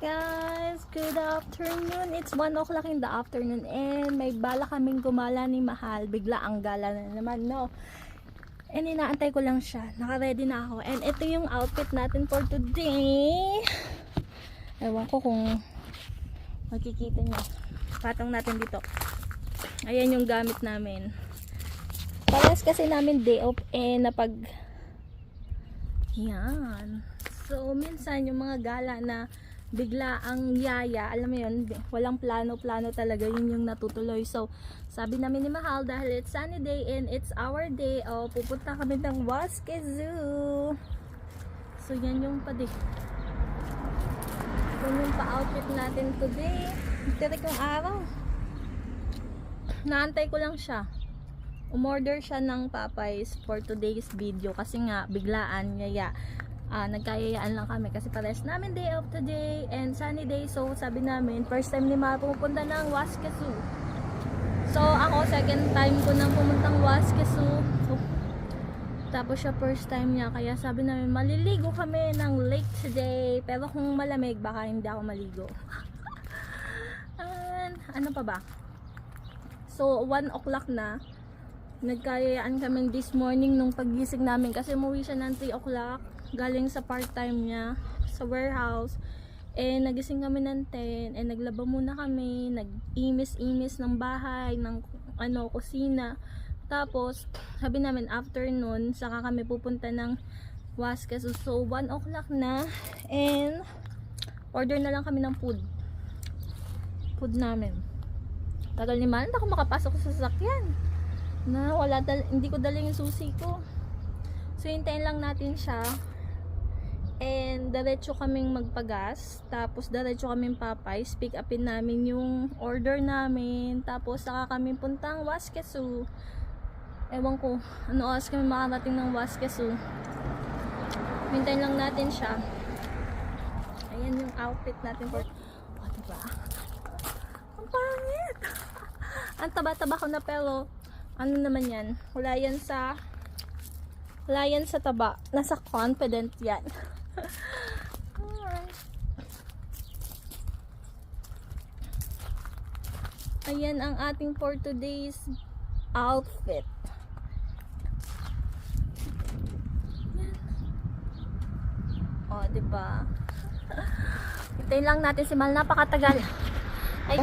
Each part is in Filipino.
guys! Good afternoon! It's 1 o'clock in the afternoon and may bala kaming gumala ni Mahal. Bigla ang gala na naman, no? And inaantay ko lang siya. Naka-ready na ako. And ito yung outfit natin for today. Ewan ko kung makikita niyo. Patong natin dito. Ayan yung gamit namin. Pares kasi namin day off and napag yan. So, minsan yung mga gala na bigla ang yaya, alam mo yun, walang plano-plano talaga, yun yung natutuloy. So, sabi namin ni Mahal, dahil it's sunny day and it's our day, oh, pupunta kami ng Wasque Zoo. So, yan yung pa Yan yung pa-outfit natin today. Tirik yung araw. Naantay ko lang siya umorder siya ng Popeyes for today's video kasi nga biglaan yaya ah nagkayayaan lang kami kasi pares namin day of today and sunny day. So sabi namin first time ni Ma pupunta ng Zoo so ako second time ko nang pumuntang Zoo so, tapos siya first time niya kaya sabi namin maliligo kami ng lake today. Pero kung malamig baka hindi ako maligo. And ano pa ba? So 1 o'clock na nagkayayaan kami this morning nung paggising namin kasi umuwi siya ng 3 o'clock. Galing sa part-time niya sa warehouse. Eh nagising kami ng 10 eh naglaba muna kami nag-imis-imis ng bahay ng ano kusina. Tapos sabi namin afternoon saka kami pupunta ng Wasca so, so 1 o'clock na and order na lang kami ng food. Food namin. Tagal ni Malan ako makapasok sa sasakyan na wala dal hindi ko dala yung susi ko. So hintayin lang natin siya. And diretso kaming magpagas. Tapos diretso kaming Popeyes pick upin namin yung order namin. Tapos saka kami puntang Waskesu. Ewan ko ano oras kami makarating ng Waskesu. Hintayin lang natin siya. Ayan yung outfit natin for oh diba? Ang pangit! Ang taba-taba ko na pero ano naman yan? Wala yan sa wala yan sa taba. Nasa confident yan. Ayan ang ating for today's outfit. O oh, diba? Hintayin lang natin si Mal. Napakatagal. Ay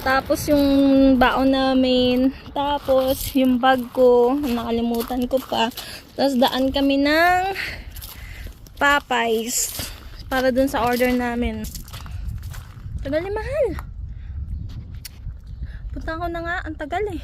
tapos yung baon namin. Tapos yung bag ko. Nakalimutan ko pa. Tapos daan kami ng Popeyes. Para dun sa order namin. Tagal ni mahal. Punta ko na nga. Ang tagal eh.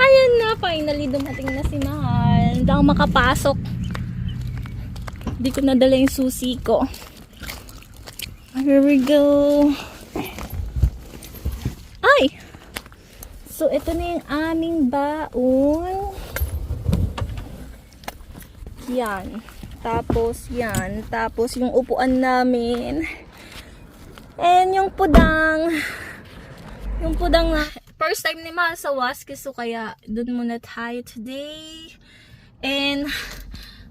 Ayan na. Finally dumating na si Mahal. Hindi ako makapasok. Hindi ko nadala yung susi ko. Here we go. Ay! So, ito na yung aming baon. Yan. Tapos, yan. Tapos, yung upuan namin. And yung pudang. Yung pudang na. First time ni Ma sa Waski. So, kaya, dun muna tayo today. And,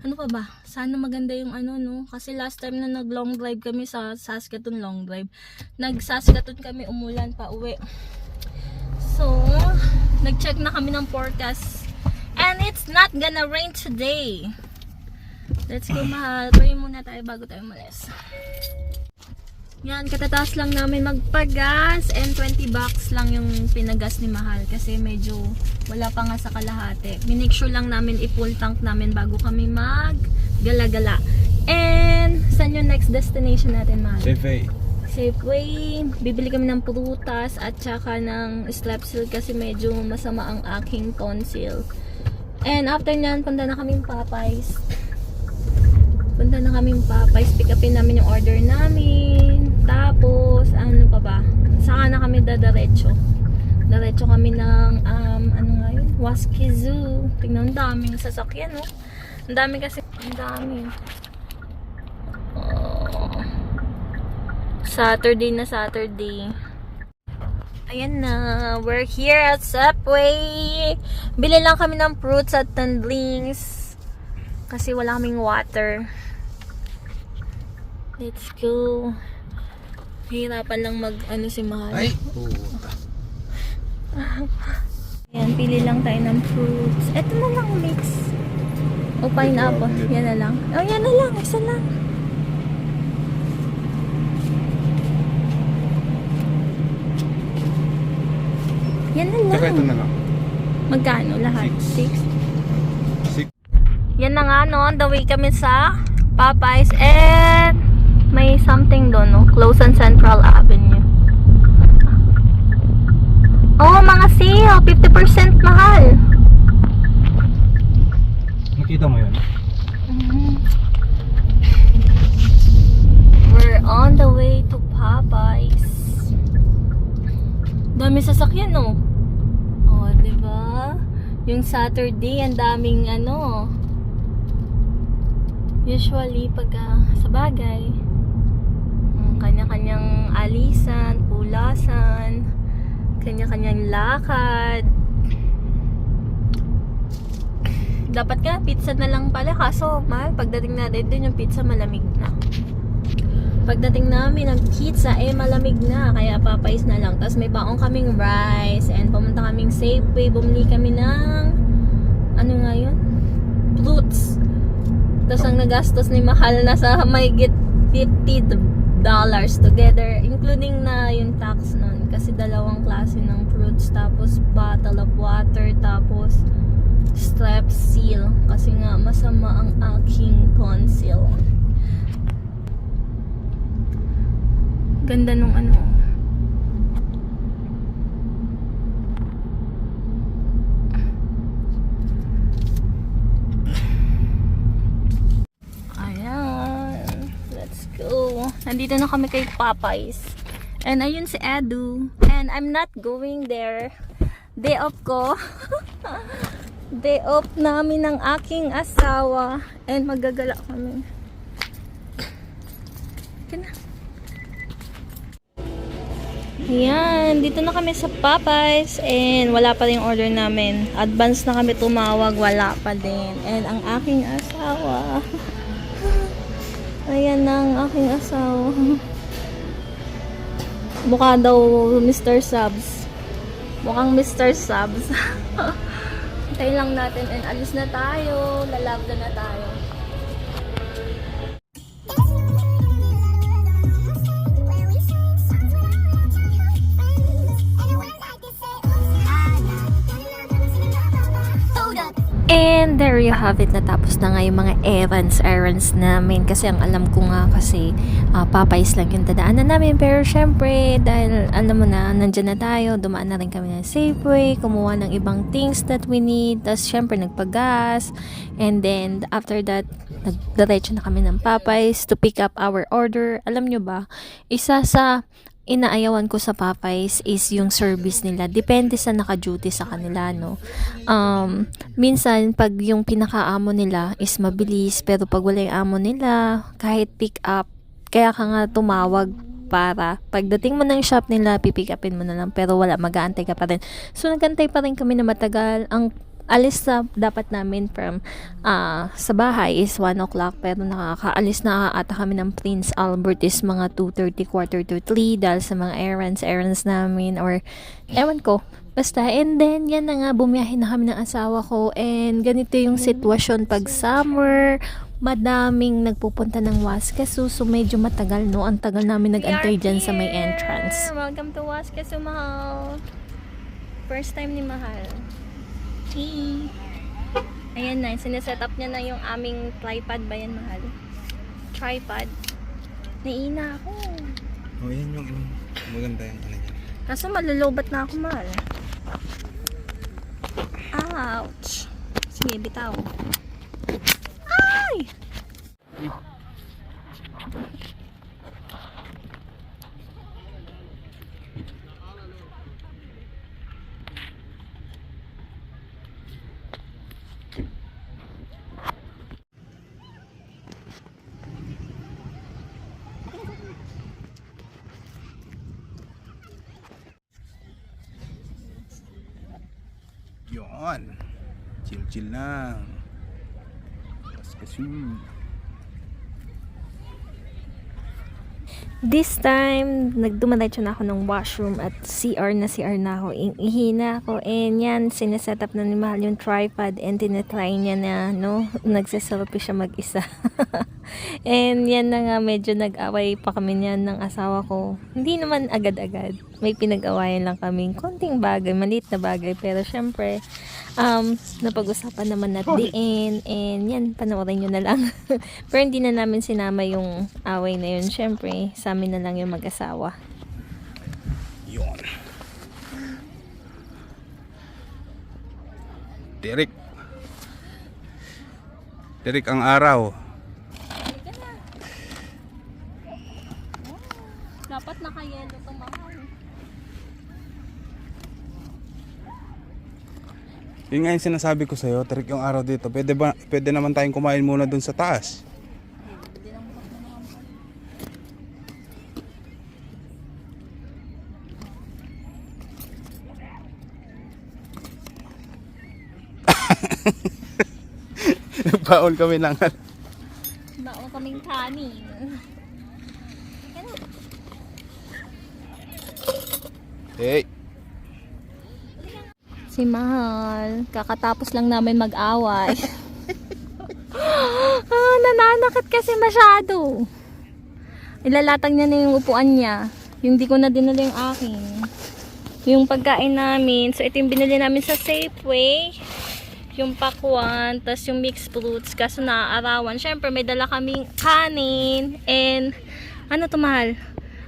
ano pa ba? Sana maganda yung ano, no? Kasi last time na nag-long drive kami sa Saskatoon long drive, nag-Saskatoon kami umulan pa uwi. So, nag-check na kami ng forecast. And it's not gonna rain today. Let's go, mahal. Pray muna tayo bago tayo umalis. Yan, katataas lang namin magpagas and 20 bucks lang yung pinagas ni Mahal kasi medyo wala pa nga sa kalahati. Minake sure lang namin i-full tank namin bago kami mag gala-gala. And saan yung next destination natin, Mahal? Safeway. Safeway. Bibili kami ng prutas at saka ng strepsil kasi medyo masama ang aking tonsil. And after nyan, punta na kaming Popeyes. Punta na kaming Popeyes. Pick upin namin yung order namin. Tapos, ano pa ba? Saka na kami dadaretso. Diretso kami ng, um, ano nga yun? Wasque Zoo. Tingnan, ang daming sasakyan, no? Ang dami kasi, ang dami. Oh. Saturday na Saturday. Ayan na, we're here at Subway. Bili lang kami ng fruits at tandlings. Kasi wala kaming water. Let's go. Hirapan lang mag ano si Mahal. Ay, puta. Yan, pili lang tayo ng fruits. Ito na lang mix. O pineapple. Yan na lang. Oh, yan na lang. Isa lang. Saka ito na lang. Magkano lahat? Six. Six? Six. Yan na nga no, on the way kami sa Popeyes and may something doon no, close on Central Avenue. Oh, mga sale, 50% mahal. Nakita mo yun? Mhm. We're on the way to Popeyes. Dami sasakyan no. Oh, ba? Yung Saturday, ang daming ano. Usually pag ah, sa bagay, kanya-kanyang alisan, pulasan, kanya-kanyang lakad. Dapat nga pizza na lang pala kaso mahal pagdating natin dun yung pizza malamig na. Pagdating namin ng pizza eh malamig na kaya papais na lang. Tapos may baong kaming rice and pumunta kaming Safeway, bumili kami ng ano nga yun? Fruits. Tapos ang nagastos ni Mahal na sa mayigit 50 dollars together including na yung tax nun kasi dalawang klase ng fruits tapos bottle of water tapos strep seal kasi nga masama ang aking tonsil. Ganda nung ano. Ayan. Let's go. Nandito na kami kay Popeyes. And ayun si Edu. And I'm not going there. Day off ko. Day off namin ng aking asawa. And magagala kami. Ika na. Ayan, dito na kami sa Popeyes and wala pa rin order namin. Advance na kami tumawag, wala pa din. And ang aking asawa. Ayan ang aking asawa. Mukha daw Mr. Subs. Mukhang Mr. Subs. Hintayin lang natin and alis na tayo. Lalabda na tayo. And there you have it. Natapos na nga yung mga errands, errands namin. Kasi ang alam ko nga kasi uh, Popeyes lang yung dadaanan namin. Pero syempre, dahil alam mo na, nandyan na tayo. Dumaan na rin kami ng Safeway. Kumuha ng ibang things that we need. Tapos syempre, nagpagas. And then, after that, nagdiretso na kami ng Popeyes to pick up our order. Alam nyo ba, isa sa inaayawan ko sa Popeyes is yung service nila. Depende sa naka-duty sa kanila, no? Um, minsan, pag yung pinaka-amo nila is mabilis, pero pag wala yung amo nila, kahit pick up, kaya ka nga tumawag para pagdating mo ng shop nila, pipick upin mo na lang, pero wala, mag-aantay ka pa rin. So, nagantay pa rin kami na matagal. Ang alis na dapat namin from ah, sa bahay is 1 o'clock pero nakakaalis na ata kami ng Prince Albert is mga 2.30, quarter to 3 dahil sa mga errands, errands namin or ewan ko. Basta, and then, yan na nga, bumiyahe na kami ng asawa ko and ganito yung sitwasyon pag summer, madaming nagpupunta ng Waskasu, so medyo matagal, no? Ang tagal namin nag-antay dyan sa may entrance. Welcome to Waskasu, Mahal. First time ni Mahal. Hey. Ayan na, sineset up niya na yung aming tripod ba yan, Mahal? Tripod. Naina ako. Oh, yan yung maganda yung ano yan. Kaso malulubat na ako, Mahal. Ouch. Sige, bitaw. Ay! Yun. Chill-chill lang. Tapos kasi This time, nagdumalatyo na ako ng washroom at CR na CR na ako. I- ihina ako. And yan, sineset up na ni Mahal yung tripod and tinatry niya na, no, nagsaselfie siya mag-isa. and yan na nga, medyo nag-away pa kami niyan ng asawa ko. Hindi naman agad-agad. May pinag-awayan lang kami. Konting bagay, maliit na bagay. Pero syempre, um, napag-usapan naman at the end. And yan, panoorin nyo na lang. Pero hindi na namin sinama yung away na yun. Syempre, sa amin na lang yung mag-asawa. Yun. Derek. Derek ang araw. Dapat nakayelo to mahal. Yun nga yung sinasabi ko sa'yo, Derek yung araw dito. Pwede, ba, pwede naman tayong kumain muna dun sa taas. Nagbaon kami ng Baon kaming kanin. Hey, Si Mahal, kakatapos lang namin mag-away. ah, nananakit kasi masyado. Ilalatag niya na yung upuan niya. Yung di ko na dinala yung akin. Yung pagkain namin. So, ito yung binili namin sa Safeway. Yung pakwan, tas yung mixed fruits. Kaso naaarawan. Siyempre, may dala kaming kanin. And, ano to mahal?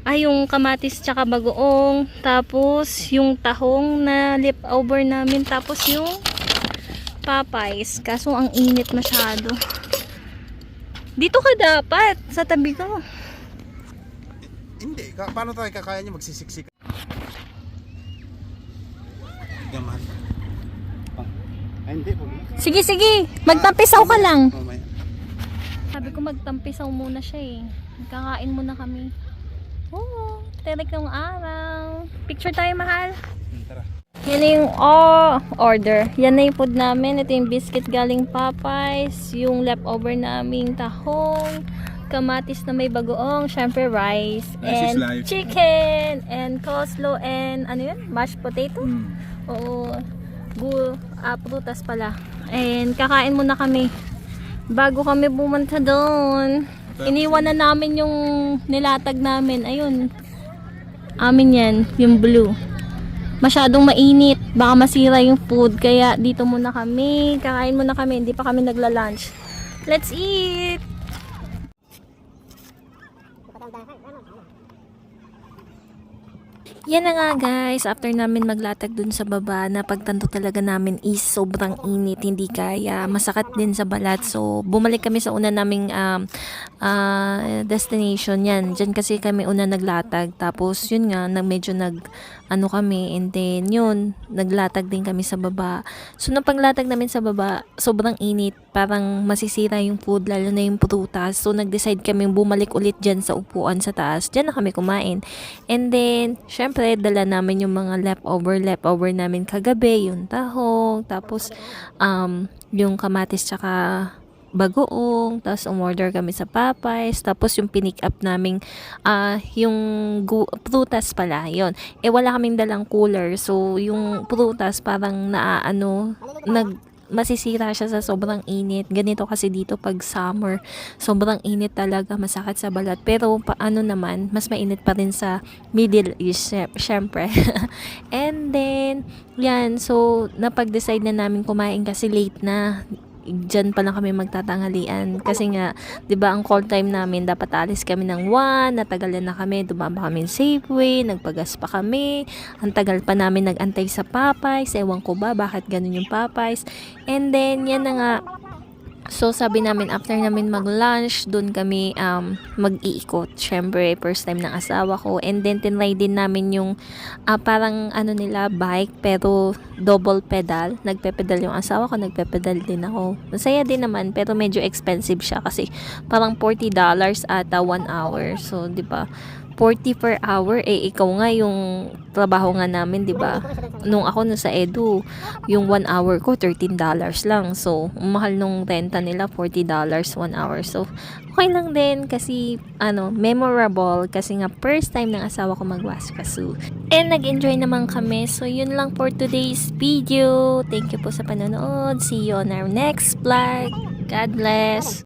Ay, yung kamatis tsaka bagoong. Tapos, yung tahong na leftover namin. Tapos, yung papayas. Kaso, ang init masyado. Dito ka dapat. Sa tabi ko. Hindi, ka, paano tayo kakaya niya magsisiksik? Gaman. Hindi po. Sige, sige. Magtampisaw ka lang. Sabi ko magtampisaw muna siya eh. Kakain muna kami. Oo, terik ng araw. Picture tayo, mahal. Hmm, Tara. Yan na yung oh, order. Yan na yung food namin. Ito yung biscuit galing Popeyes. Yung leftover naming tahong. Kamatis na may bagoong. Syempre rice. Rice and life. chicken. And coleslaw. And ano yun? Mashed potato? Hmm. Oo. Gu ah, prutas pala. And kakain muna kami. Bago kami pumunta doon. Iniwan na namin yung nilatag namin. Ayun. Amin yan. Yung blue. Masyadong mainit. Baka masira yung food. Kaya dito muna kami. Kakain muna kami. Hindi pa kami nagla-lunch. Let's eat! Yan na nga guys, after namin maglatag dun sa baba, napagtanto talaga namin is sobrang init, hindi kaya, masakit din sa balat. So, bumalik kami sa una naming um, ah, destination yan. Diyan kasi kami una naglatag. Tapos, yun nga, na medyo nag, ano kami, and then yun, naglatag din kami sa baba. So, nang paglatag namin sa baba, sobrang init, parang masisira yung food, lalo na yung prutas. So, nag-decide kami bumalik ulit dyan sa upuan sa taas. Dyan na kami kumain. And then, syempre, dala namin yung mga leftover, leftover namin kagabi, yung tahong, tapos, um, yung kamatis tsaka bagoong, tapos umorder kami sa Popeyes, tapos yung pinick up naming ah yung prutas pala, yon Eh wala kaming dalang cooler, so yung prutas parang naaano, nag masisira siya sa sobrang init. Ganito kasi dito pag summer, sobrang init talaga, masakit sa balat. Pero paano naman, mas mainit pa rin sa Middle East, syem- syempre. And then, yan, so napag-decide na namin kumain kasi late na Diyan pa lang kami magtatanghalian. Kasi nga 'di ba ang call time namin dapat alis kami ng 1 natagalan na kami dumaba kami sa Safeway nagpagas pa kami. Ang tagal pa namin nagantay sa Popeyes ewan ko ba bakit ganun yung Popeyes? And then yan na nga So, sabi namin, after namin mag-lunch, doon kami um, mag-iikot. Siyempre, first time ng asawa ko. And then, tinry din namin yung ah, parang ano nila, bike, pero double pedal. Nagpe-pedal yung asawa ko, nagpe-pedal din ako. Masaya din naman, pero medyo expensive siya kasi parang $40 ata 1 hour. So, di ba? 40 per hour, eh ikaw nga yung trabaho nga namin, di ba? Nung ako nung sa Edu, yung 1 hour ko, $13 lang. So, mahal nung rent renta nila $40 one hour. So, okay lang din kasi, ano, memorable kasi nga first time ng asawa ko magwaskasu. And nag-enjoy naman kami. So, yun lang for today's video. Thank you po sa panonood. See you on our next vlog. God bless.